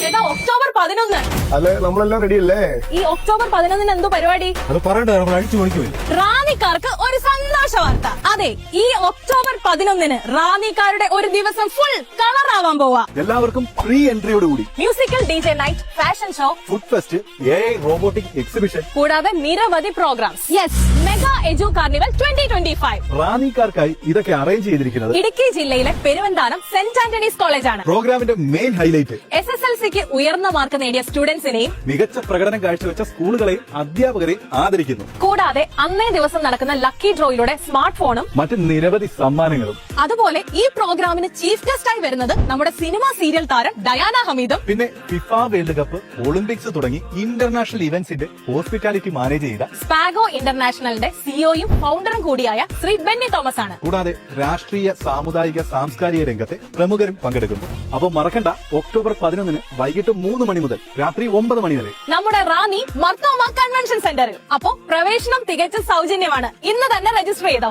ചേട്ടാ ഒക്ടോബർ പതിനൊന്ന്. അല്ലെ നമ്മളെല്ലാം റെഡി അല്ലേ? ഈ ഒക്ടോബർ പതിനൊന്നിന് എന്തോ പരിപാടി? അത് പറയണ്ട നമ്മൾ അടിച്ചു വരും റാന്നിക്കാർക്ക് ഒരു സന്തോഷ വാർത്ത. അതെ ഈ ഒക്ടോബർ പതിനൊന്നിന് റാന്നിക്കാരുടെ ഒരു ദിവസം ഫുൾ കളർ ആവാൻ പോവാ. എല്ലാവർക്കും ഫ്രീ എൻട്രിയോട് കൂടി. Musical D J night fashion show food fest a robotic exhibition കൂടാതെ നിരവധി programmes yes mega edu carnival twenty twenty five റാന്നിക്കാർക്കായി ഇതൊക്കെ അറേഞ്ച് ചെയ്തിരിക്കുന്നത്. ഇടുക്കി ജില്ലയിലെ പെരുവന്താനം സെന്റ് ആന്റണീസ് കോളേജ് ആണ് പ്രോഗ്രാമിന്റെ മെയിൻ ഹൈലൈറ്റ് എസ് എസ് സിക്ക് ഉയർന്ന മാർക്ക് നേടിയ സ്റ്റുഡൻസിനെയും മികച്ച പ്രകടനം കാഴ്ചവെച്ച സ്കൂളുകളെയും അധ്യാപകരെയും ആദരിക്കുന്നു. കൂടാതെ അന്നേ ദിവസം നടക്കുന്ന ലക്കി ഡ്രോയിലൂടെ സ്മാർട്ട് ഫോണും മറ്റ് നിരവധി സമ്മാനങ്ങളും. അതുപോലെ ഈ പ്രോഗ്രാമിന് ചീഫ് ഗസ്റ്റായി വരുന്നത് നമ്മുടെ സിനിമ സീരിയൽ താരം ഡയാന ഹമീദും. പിന്നെ ഫിഫ വേൾഡ് കപ്പ് ഒളിമ്പിക്സ് തുടങ്ങി ഇന്റർനാഷണൽ ഇവന്റ്സിന്റെ ഹോസ്പിറ്റാലിറ്റി മാനേജ് ചെയ്ത സ്പാഗോ ഇന്റർനാഷണലിന്റെ സിഇഒയും ഫൗണ്ടറും കൂടിയായ ശ്രീ ബെന്നി തോമസ് ആണ് കൂടാതെ രാഷ്ട്രീയ സാമുദായിക സാംസ്കാരിക രംഗത്തെ പ്രമുഖരും പങ്കെടുക്കുന്നു. അപ്പോൾ മറക്കണ്ട ഒക്ടോബർ പതിനൊന്നിന് വൈകിട്ട് മൂന്ന് മണി മുതൽ രാത്രി ഒമ്പത് മണി വരെ. നമ്മുടെ റാന്നി മർത്തോമ കൺവെൻഷൻ സെന്ററിൽ അപ്പോ പ്രവേശനം തികച്ചും സൗജന്യമാണ്. ഇന്ന് തന്നെ രജിസ്റ്റർ ചെയ്തോ?